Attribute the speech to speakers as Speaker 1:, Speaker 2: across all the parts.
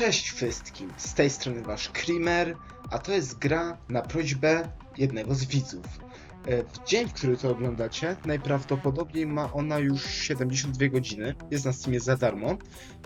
Speaker 1: Cześć wszystkim, z tej strony wasz Krimer, a to jest gra na prośbę jednego z widzów. E, W dzień, w który to oglądacie, najprawdopodobniej ma ona już 72 godziny, jest na Steamie za darmo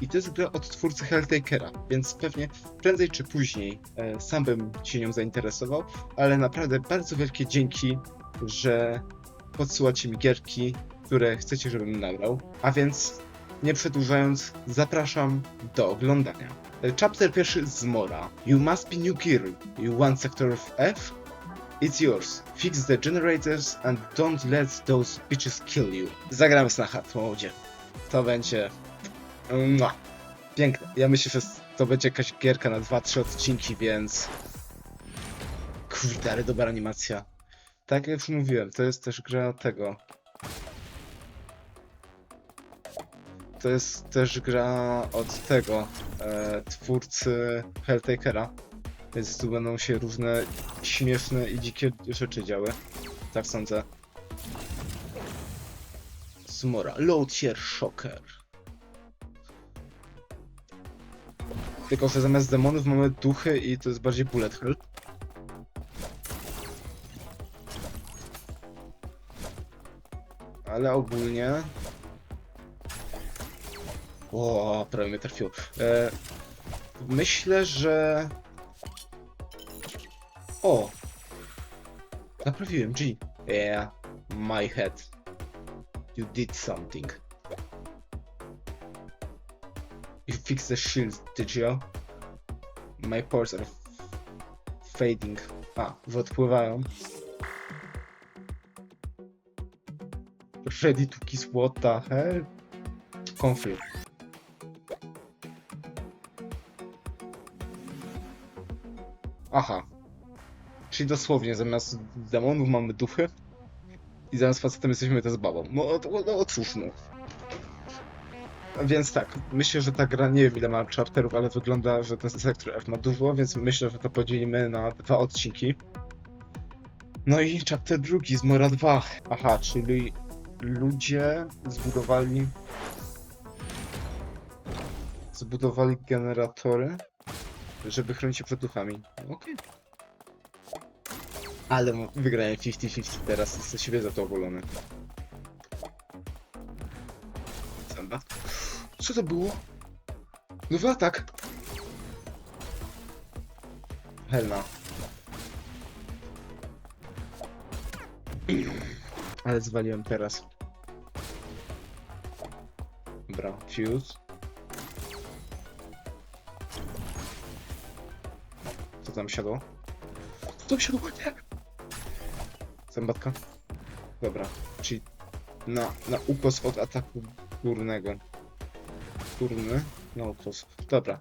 Speaker 1: i to jest gra od twórcy Helltakera, więc pewnie prędzej czy później e, sam bym się nią zainteresował, ale naprawdę bardzo wielkie dzięki, że podsyłacie mi gierki, które chcecie, żebym nagrał, a więc nie przedłużając, zapraszam do oglądania. Chapter pierwszy z Mora. You must be new gear. You want sector of F? It's yours. Fix the generators and don't let those bitches kill you. Zagramy na hard mode. To będzie... Mua. Piękne. Ja myślę, że to będzie jakaś gierka na 2-3 odcinki, więc... Kurde, ale dobra animacja. Tak jak już mówiłem, to jest też gra tego. To jest też gra od tego e, twórcy Helltakera. Więc tu będą się różne śmieszne i dzikie rzeczy działy. Tak sądzę. Zmora. Tier shocker. Tylko, że zamiast demonów mamy duchy i to jest bardziej bullet hell. Ale ogólnie... O, prawie mnie trafiło. E, myślę, że... O! Naprawiłem, G. Yeah, my head. You did something. You fixed the shield, did you? My pores are fading. A, odpływają. Ready to kiss what the hell? Conflict. Aha. Czyli dosłownie zamiast demonów mamy duchy i zamiast facetem jesteśmy też babą. No, no, no cóż no. Więc tak, myślę, że ta gra nie wiem ile ma chapterów, ale wygląda, że ten sektor F ma dużo, więc myślę, że to podzielimy na dwa odcinki. No i chapter drugi z Mora 2. Aha, czyli ludzie zbudowali zbudowali generatory, żeby chronić się przed duchami. Okej. Ale wygrałem 50-50 teraz, jestem siebie zadowolony. Zęba. Co to było? Nowy atak! Helna. Ale zwaliłem teraz. Dobra, fuse. Tam siadło? Co tam siadło? Nie! Zębatka? Dobra, czyli na, na ukos od ataku górnego. Górny? Na ukos. Dobra.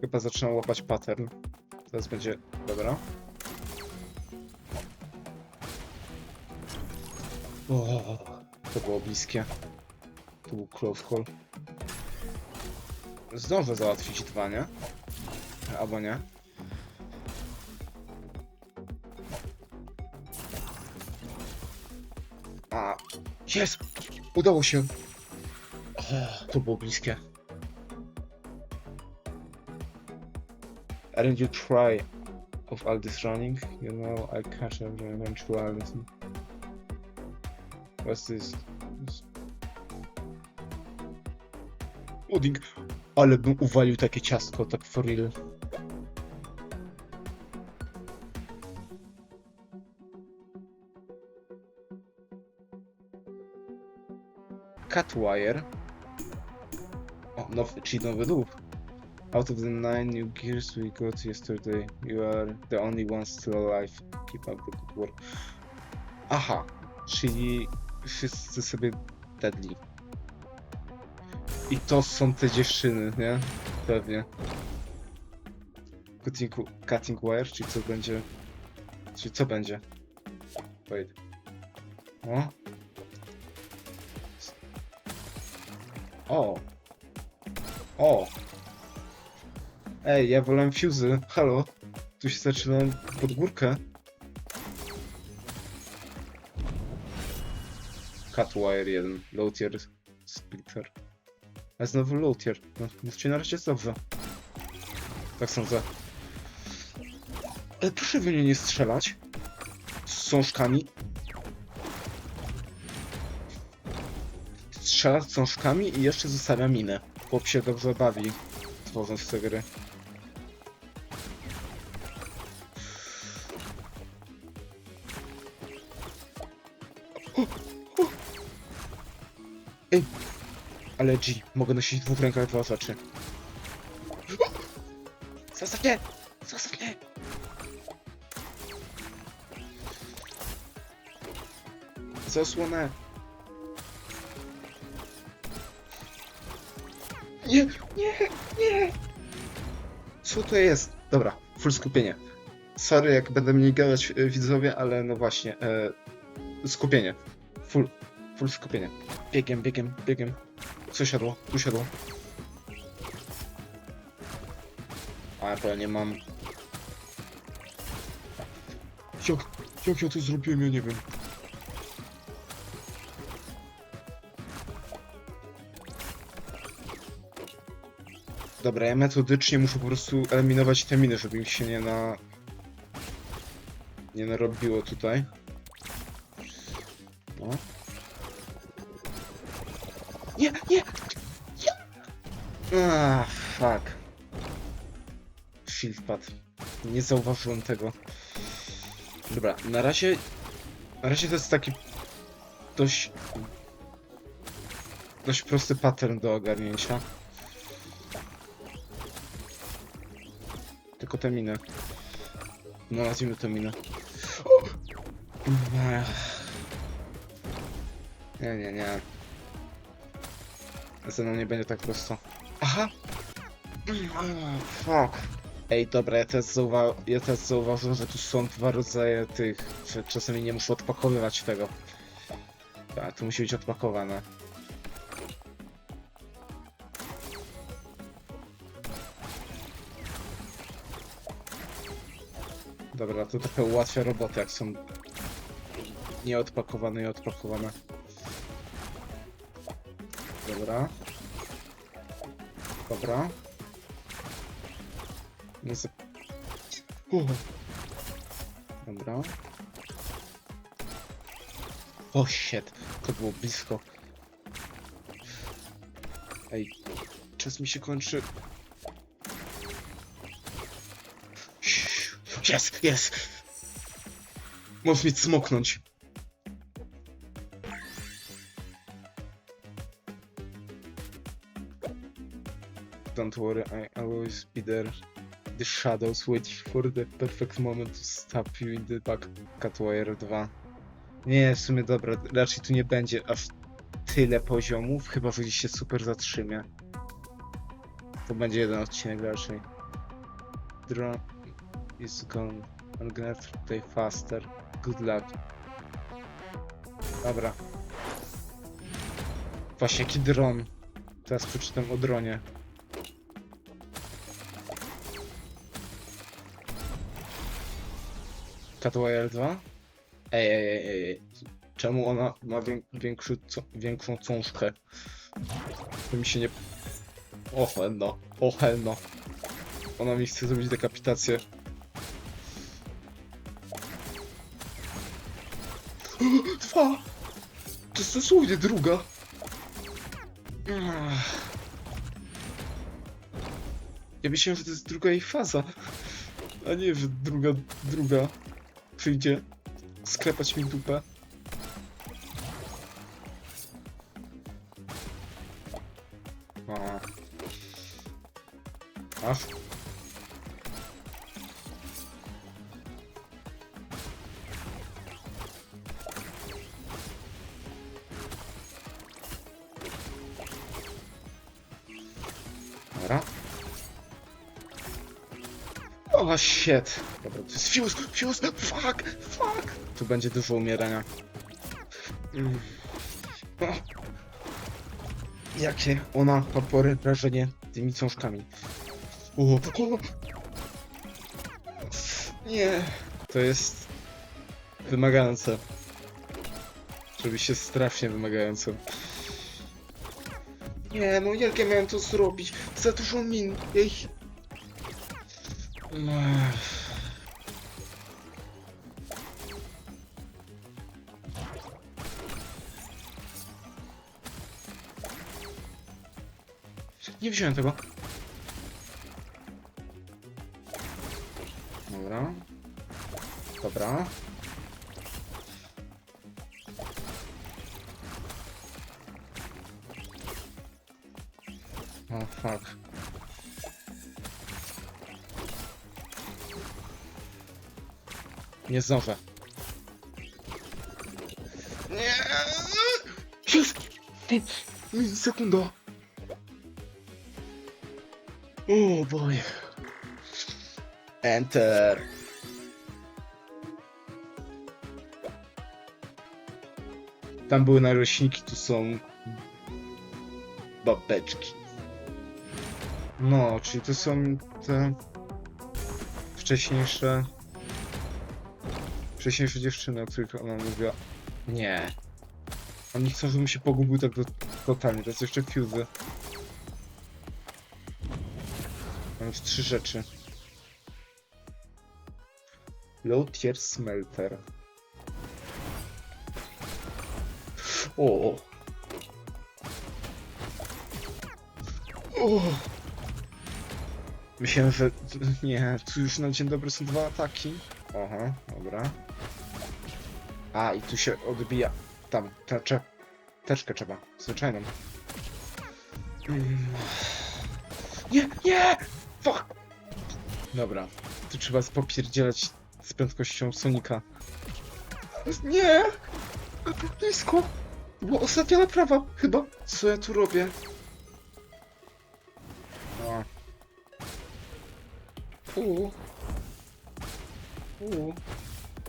Speaker 1: Chyba zaczynam łapać pattern. Teraz będzie... Dobra. O, to było bliskie. To był close call. Zdążę załatwić dwa, nie? Albo nie? Jest! Udało się! O, to było bliskie. Aren't you try of all this running? You know, I catch up eventuality. What's this? this... Pudding! Ale bym uwalił takie ciastko, tak for real. Catwire. O, nowy, czyli nowy duch. Out of the nine new gears we got yesterday, you are the only one still alive. Keep up the good work. Aha, czyli wszyscy sobie deadly. I to są te dziewczyny, nie? Pewnie. Cutting, cutting wire, czyli co będzie... Czyli co będzie? Wait. O? O! O! Ej, ja wolałem fuzy. Halo? Tu się zaczynam pod górkę. Catwire 1. Low tier splitter. A znowu low tier. No, mówcie na razie jest dobrze. Tak sądzę. E, proszę w nią nie strzelać. Z sążkami. Strzela z sążkami i jeszcze zostawia minę. Chłop się dobrze bawi, tworząc te gry. Ej, ale G, mogę nosić w dwóch rękach dwa rzeczy. Zostaw mnie! Zostaw mnie! Zasłonę! Nie, nie, nie! Co to jest? Dobra, full skupienie. Sorry, jak będę mniej gadać e, widzowie, ale no właśnie, e, skupienie. Full, full skupienie. Biegiem, biegiem, biegiem. Co siadło? Tu siadło. A, ja nie mam... Jak, jak ja to zrobiłem, ja nie wiem. Dobra, ja metodycznie muszę po prostu eliminować te miny, żeby mi się nie na... Nie narobiło tutaj. No. Nie, nie! Ah, fuck. Shield pad. Nie zauważyłem tego. Dobra, na razie... Na razie to jest taki... Dość... Dość prosty pattern do ogarnięcia. Tylko te miny. No, nazwijmy to minę. Nie, nie, nie. Ze mną nie będzie tak prosto. Aha! Mm, Fuck. Ej, dobra, ja też, zauwa ja też zauważyłem, że tu są dwa rodzaje tych, czasami nie muszę odpakowywać tego. Tak, to musi być odpakowane. Dobra, to trochę ułatwia robotę, jak są nieodpakowane i odpakowane. Dobra. Dobra. Nie za... O. Dobra. O shit, to było blisko. Ej, czas mi się kończy. Jest, jest! Możesz mnie cmoknąć. Don't worry, I always be there. The shadows wait for the perfect moment to stab you in the back. Catwire 2. Nie, w sumie dobra, raczej tu nie będzie aż tyle poziomów, chyba że gdzieś się super zatrzymie. To będzie jeden odcinek raczej. Drone is gone. I'm gonna play faster. Good luck. Dobra. Właśnie jaki dron. Teraz przeczytam o dronie. Catwire 2? Ej, ej, ej, ej. Czemu ona ma wię większą cążkę? To mi się nie... O helno, o helno. Ona mi chce zrobić dekapitację. Jest dosłownie druga. Ja myślałem, że to jest druga jej faza. A nie, że druga, druga przyjdzie sklepać mi dupę. A. O, shit. Dobra, to jest fuse, fuse, fuck, fuck. Tu będzie dużo umierania. Mm. O. Jakie ona ma pory wrażenie tymi cążkami. O, o. Nie. To jest wymagające. Się strasznie wymagające. Nie, no jak ja miałem to zrobić? Za dużo min. Ich... Nie wziąłem tego. Dobra. Dobra. O, fuck. Nie zdążę. Nie! Jest! Sekunda. O boy. Enter. Tam były narośniki, tu są babeczki. No, czyli to są te wcześniejsze wcześniejsze dziewczyny, o których ona mówiła. Nie. Oni chcą, żebym się pogubił tak do, totalnie. To jest jeszcze fuse. Mam już trzy rzeczy. Low tier smelter. O. O. Myślałem, że... Nie, tu już na dzień dobry są dwa ataki. Aha, dobra. A, i tu się odbija. Tam, tecze. Teczkę trzeba. Zwyczajną. Mm. Nie, nie! Fuck! Dobra. Tu trzeba popierdzielać z prędkością Sonika. Nie! Blisko! Była ostatnia naprawa, chyba. Co ja tu robię? O. Uuu. Uuu.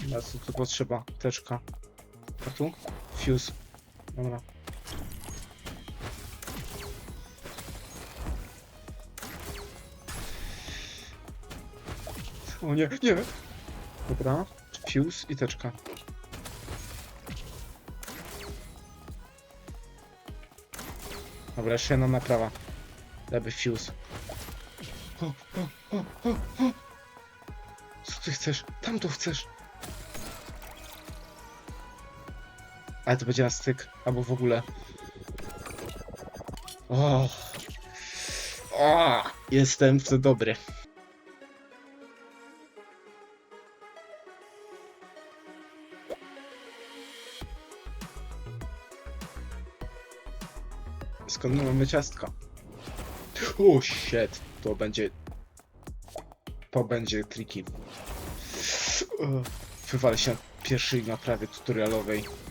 Speaker 1: Co tu potrzeba? Teczka. A tu? Fuse. Dobra. O nie, nie! Dobra. Fuse i teczka. Dobra, jeszcze jedna naprawa. Lewy fuse. O, o, o, o, o. Co ty chcesz? Tam to chcesz. Ale to będzie na styk, albo w ogóle. O. O. Jestem w to dobry. Skąd my mamy ciastka? O shit, to będzie... To będzie tricky. O, Wywalę się na pierwszej naprawie tutorialowej.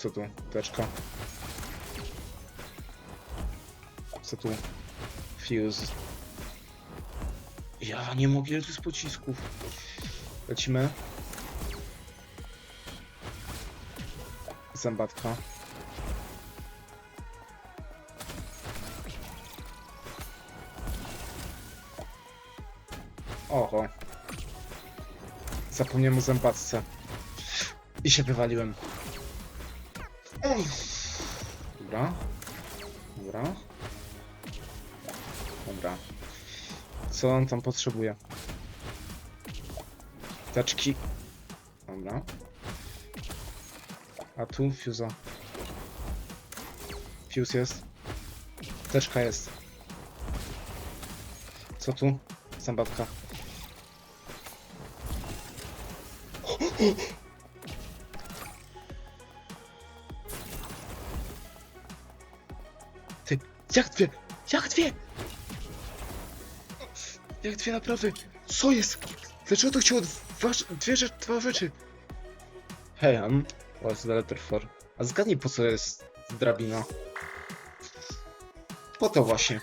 Speaker 1: Co tu? Teczka. Co tu? Fuse. Ja nie mogę, tu jest pocisków. Lecimy. Zębatka. Oho. Zapomniałem o zębatce. I się wywaliłem. Dobra. Dobra. Dobra. Co on tam potrzebuje? Taczki. Dobra. A tu fuza. Fuse jest. Teczka jest. Co tu? Zębatka. jak dwie? Jak dwie? Jak dwie naprawy? Co jest? Dlaczego to chciało dwa, dwie rzeczy, dwa rzeczy? Hej, An. What's the letter for? A zgadnij po co jest drabina? Po to właśnie.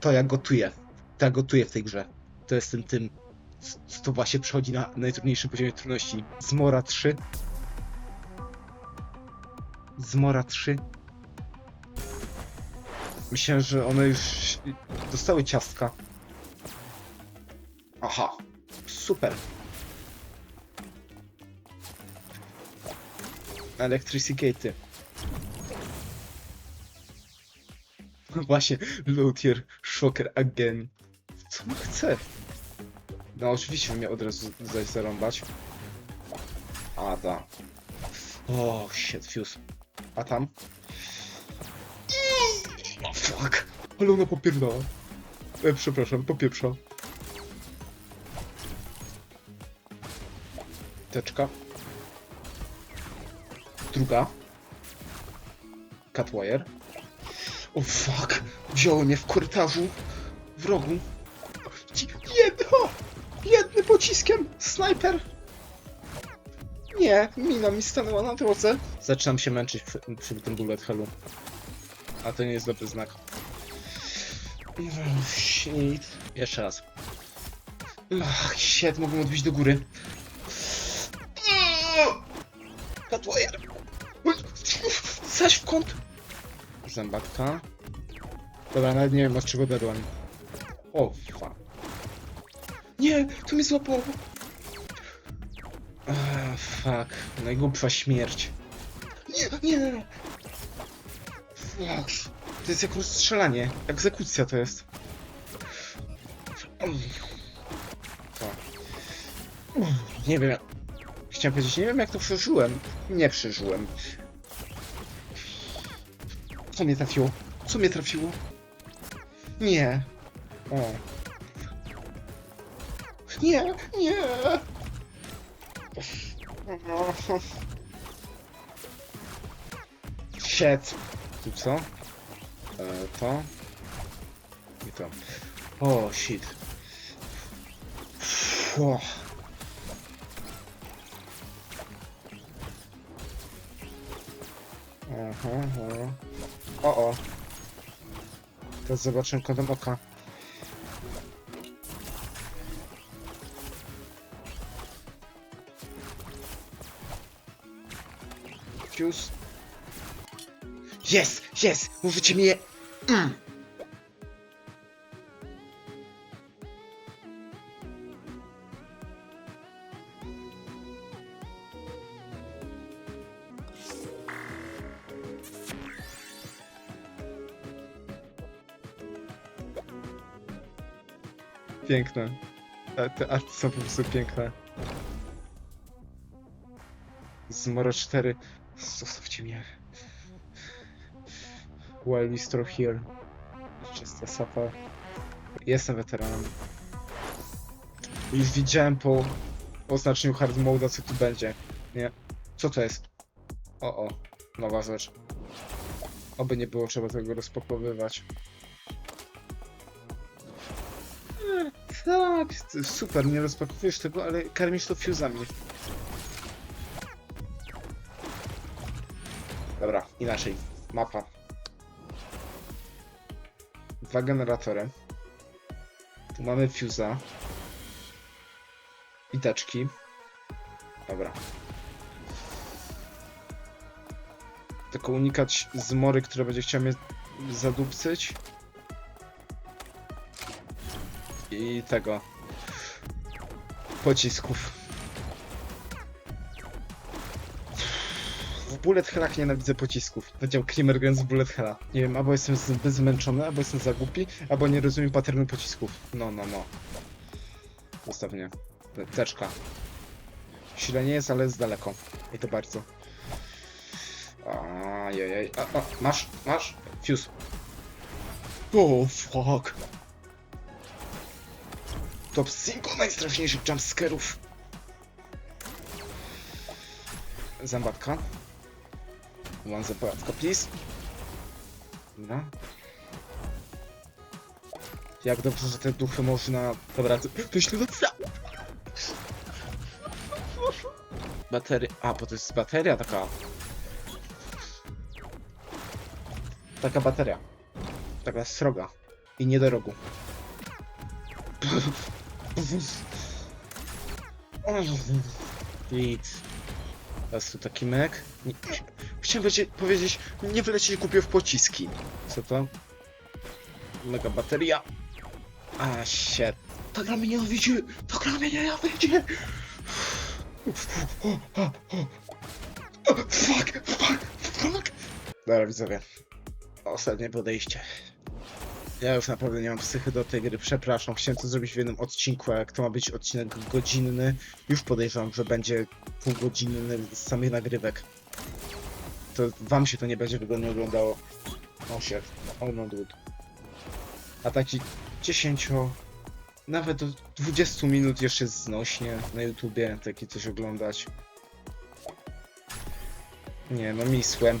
Speaker 1: To ja gotuję. To ja gotuję w tej grze. To jestem tym, c- co właśnie przechodzi na najtrudniejszym poziomie trudności. Zmora 3. Zmora 3. Myślałem, że one już dostały ciastka. Aha, super. Electricity. No Właśnie, Luthier, Shocker again. Co on chce? No oczywiście mnie od razu zaś zarąbać. A, da. O, shit, fuse. A tam? O, fuck. Ale ona popierdala. E, przepraszam, popieprza. Teczka. Druga. Catwire. O fuck! Wziął mnie w korytarzu. W rogu. Jedno! Jednym pociskiem! Snajper! Nie, mina mi stanęła na drodze. Zaczynam się męczyć przy, przy tym bullet hellu. A to nie jest dobry znak. Oh, shit. Jeszcze raz. Ach, shit, mogę odbić do góry. Catwire! Zaś w kąt! Zębatka. Dobra, nawet nie wiem od czego dedłem. O, fuck. Nie, tu mnie złapało. Ah, fuck. Najgłupsza śmierć. Nie, nie. Fuck. To jest jak rozstrzelanie. Egzekucja to jest. Fuck. Uff, Nie wiem. Chciałem powiedzieć, nie wiem jak to przeżyłem. Nie przeżyłem. Co mnie trafiło? Co mnie trafiło? Nie. O. Nie, nie. Shit. Tu co? E, to. I to. O, shit. Fu. Aha, aha. O, o. Teraz zobaczymy kątem oka. Fuse. Jest, jest! Mówicie mi je... Mm. Piękne. Te, te arty są po prostu piękne. Zmora 4. Zostawcie mnie. While we still here. Czysta sapa. Jestem weteranem. Już widziałem po oznaczeniu hard mode'a co tu będzie. Nie. Co to jest? O o. Nowa rzecz. Oby nie było trzeba tego rozpakowywać. Tak, super, nie rozpakowujesz tego, ale karmisz to fuzami. Dobra, inaczej. Mapa. Dwa generatory. Tu mamy fuza. I teczki. Dobra. Tylko unikać zmory, która będzie chciała mnie zadupcyć. I tego. Pocisków. W bullet hellach nienawidzę pocisków. Powiedział Klimer grając w bullet hella. Nie wiem, albo jestem zbyt zmęczony, albo jestem za głupi, albo nie rozumiem paternu pocisków. No, no, no. Zostaw mnie. Teczka. Źle nie jest, ale jest daleko. I to bardzo. Ajajaj. A, a, masz, masz? Fuse. Oh, fuck. Top 5 najstraszniejszych jumpscarów. Zębatka. One zębatka, please. Dobra. Jak dobrze, że te duchy można... Dobra, to źle napisałem. Bateria... A, bo to jest bateria taka... Taka bateria. Taka sroga. I nie do rogu. Nic. Teraz tu taki mek. Chciałem powiedzieć, nie wylecieć kupię w pociski. Co to? Mega bateria. A, shit. Ta gra mnie nienawidzi! Ta gra mnie nienawidzi! Fuck, fuck, fuck! Dobra, widzowie. Ostatnie podejście. Ja już naprawdę nie mam psychy do tej gry, przepraszam. Chciałem to zrobić w jednym odcinku, a jak to ma być odcinek godzinny, już podejrzewam, że będzie półgodzinny z samych nagrywek. To wam się to nie będzie wygodnie oglądało. O się, Arnold Wood. A taki 10, nawet do 20 minut jeszcze jest znośnie na YouTubie, taki coś oglądać. Nie, no misłem.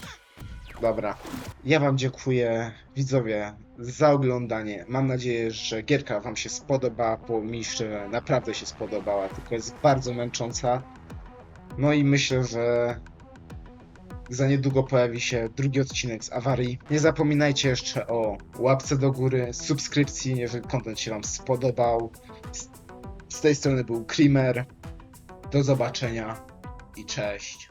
Speaker 1: Dobra. Ja wam dziękuję, widzowie, za oglądanie. Mam nadzieję, że gierka wam się spodoba, bo mi się naprawdę się spodobała, tylko jest bardzo męcząca. No i myślę, że za niedługo pojawi się drugi odcinek z awarii. Nie zapominajcie jeszcze o łapce do góry, subskrypcji, jeżeli content się wam spodobał. Z, tej strony był Creamer. Do zobaczenia i cześć.